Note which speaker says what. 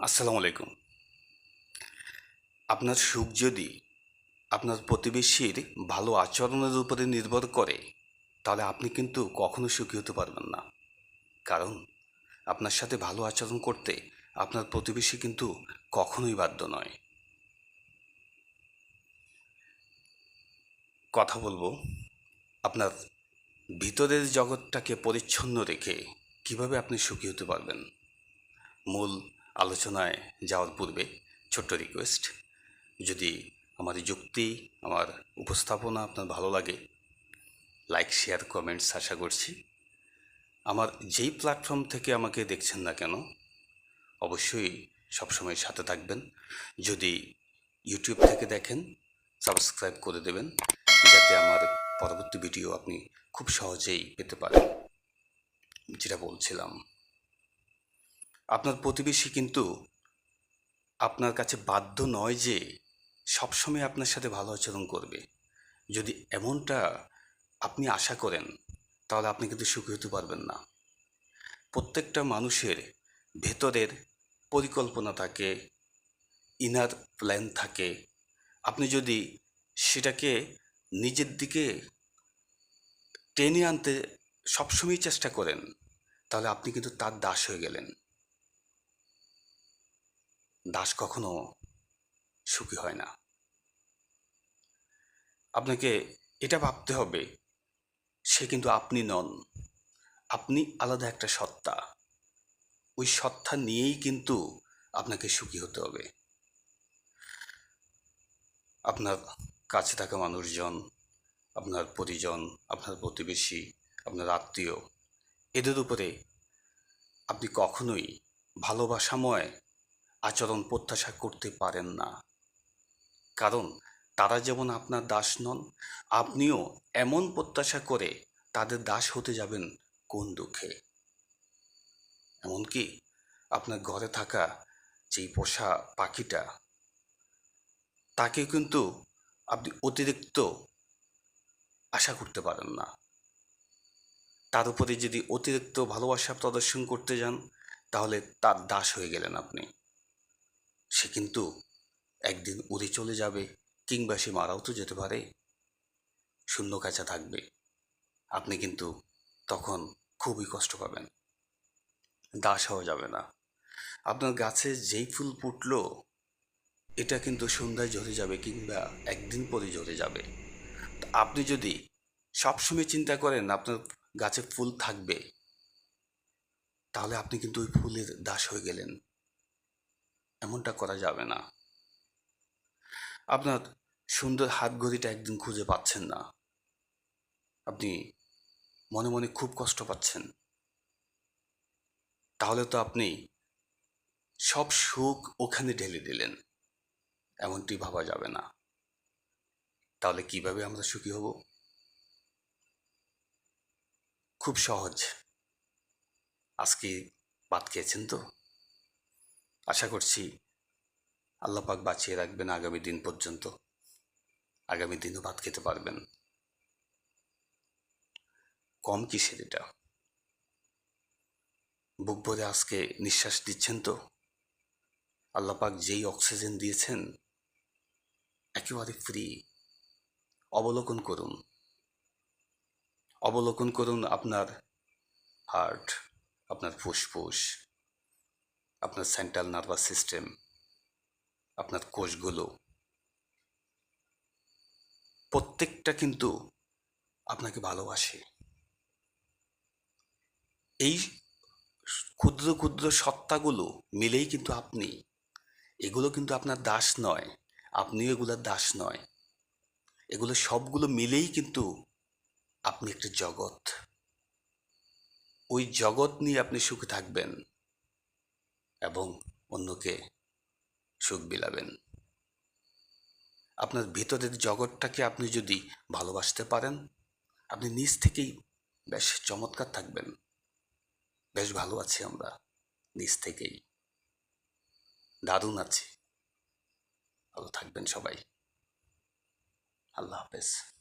Speaker 1: আসসালামু আলাইকুম। আপনার সুখ যদি আপনার প্রতিবেশীর ভালো আচরণের উপরে নির্ভর করে, তাহলে আপনি কিন্তু কখনো সুখী হতে পারবেন না। কারণ আপনার সাথে ভালো আচরণ করতে আপনার প্রতিবেশী কিন্তু কখনোই বাধ্য নয়। কথা বলব, আপনার ভিতরের জগৎটাকে পরিচ্ছন্ন রেখে কীভাবে আপনি সুখী হতে পারবেন? মূল আলোচনায় যাওয়ার পূর্বে ছোট্ট রিকোয়েস্ট। যদি আমার যুক্তি, আমার উপস্থাপনা আপনার ভালো লাগে, লাইক, শেয়ার, কমেন্টস আশা করছি। আমার যেই প্ল্যাটফর্ম থেকে আমাকে দেখছেন না কেন, অবশ্যই সবসময় সাথে থাকবেন। যদি ইউটিউব থেকে দেখেন, সাবস্ক্রাইব করে দেবেন, যাতে আমার পরবর্তী ভিডিও আপনি খুব সহজেই পেতে পারেন। যেটা বলছিলাম আপনার প্রতিবেশী কিন্তু আপনার কাছে বাধ্য নয় যে সবসময় আপনার সাথে ভালো আচরণ করবে। যদি এমনটা আপনি আশা করেন, তাহলে আপনি কিন্তু সুখী হতে পারবেন না। প্রত্যেকটা মানুষের ভেতরের পরিকল্পনা থাকে ইনার প্ল্যান থাকে। আপনি যদি সেটাকে নিজের দিকে টেনে আনতে সবসময় চেষ্টা করেন, তাহলে আপনি কিন্তু তার দাস হয়ে গেলেন। দাস কখনো সুখী হয় না। আপনাকে এটা ভাবতে হবে, সে কিন্তু আপনি নন। আপনি আলাদা একটা সত্তা। ওই সত্তা নিয়েই কিন্তু আপনাকে সুখী হতে হবে। আপনার কাছে থাকা মানুষজন, আপনার পরিজন আপনার প্রতিবেশী, আপনার আত্মীয়, এদের উপরে আপনি কখনোই ভালোবাসাময় আচরণ প্রত্যাশা করতে পারেন না। কারণ তারা যেমন আপনার দাস নন, আপনিও এমন প্রত্যাশা করে তাদের দাস হতে যাবেন কোন দুঃখে। এমনকি আপনার ঘরে থাকা যেই পোষা পাখিটা তাকে কিন্তু আপনি অতিরিক্ত আশা করতে পারেন না। তার উপরে যদি অতিরিক্ত ভালোবাসা প্রদর্শন করতে যান, তাহলে তার দাস হয়ে গেলেন আপনি। সে কিন্তু একদিন উড়ে চলে যাবে কিংবা সে মারাও তো যেতে পারে। শূন্য কাছা থাকবে। আপনি কিন্তু তখন খুবই কষ্ট পাবেন। দাস হওয়া যাবে না। আপনার গাছে যেই ফুল ফুটলো, এটা কিন্তু সন্ধ্যায় ঝরে যাবে কিংবা একদিন পরে ঝরে যাবে। আপনি যদি সবসময় চিন্তা করেন আপনার গাছে ফুল থাকবে, তাহলে আপনি কিন্তু ওই ফুলের দাস হয়ে গেলেন। এমনটা করা যাবে না। আপনার সুন্দর হাত ঘড়িটা একদিন খুঁজে পাচ্ছেন না। আপনি মনে মনে খুব কষ্ট পাচ্ছেন। তাহলে তো আপনি সব সুখ ওখানে ঢেলে দিলেন। এমনটি ভাবা যাবে না। তাহলে কীভাবে আমরা সুখী হব? খুব সহজ। আজকে ভাত খেয়েছেন তো? আশা করছি আল্লাপাক বাঁচিয়ে রাখবেন আগামী দিন পর্যন্ত। আগামী দিনও ভাত খেতে পারবেন। কম কিসের এটা? বুক ভরে আজকে নিঃশ্বাস দিচ্ছেন তো? আল্লাপাক যেই অক্সিজেন দিয়েছেন, একেবারে ফ্রি। অবলোকন করুন। অবলোকন করুন আপনার হার্ট, আপনার ফুসফুস আপনার সেন্ট্রাল নার্ভাস সিস্টেম আপনার কোষগুলো, প্রত্যেকটা কিন্তু আপনাকে ভালোবাসে। এই ক্ষুদ্র ক্ষুদ্র সত্তাগুলো মিলেই কিন্তু আপনি, এগুলো কিন্তু আপনার দাস নয়, আপনিও এগুলোর দাস নয়। এগুলো সবগুলো মিলেই কিন্তু আপনি একটা জগৎ। ওই জগৎ নিয়ে আপনি সুখে থাকবেন। এবং অন্যকে সুখ বিলাবেন। আপনার ভিতরের জগৎটাকে আপনি যদি ভালোবাসতে পারেন, আপনি নিজ থেকেই বেশ চমৎকার থাকবেন। বেশ ভালো আছি আমরা নিজ থেকেই। দারুণ আছি। ভালো থাকবেন সবাই। আল্লাহ হাফেজ।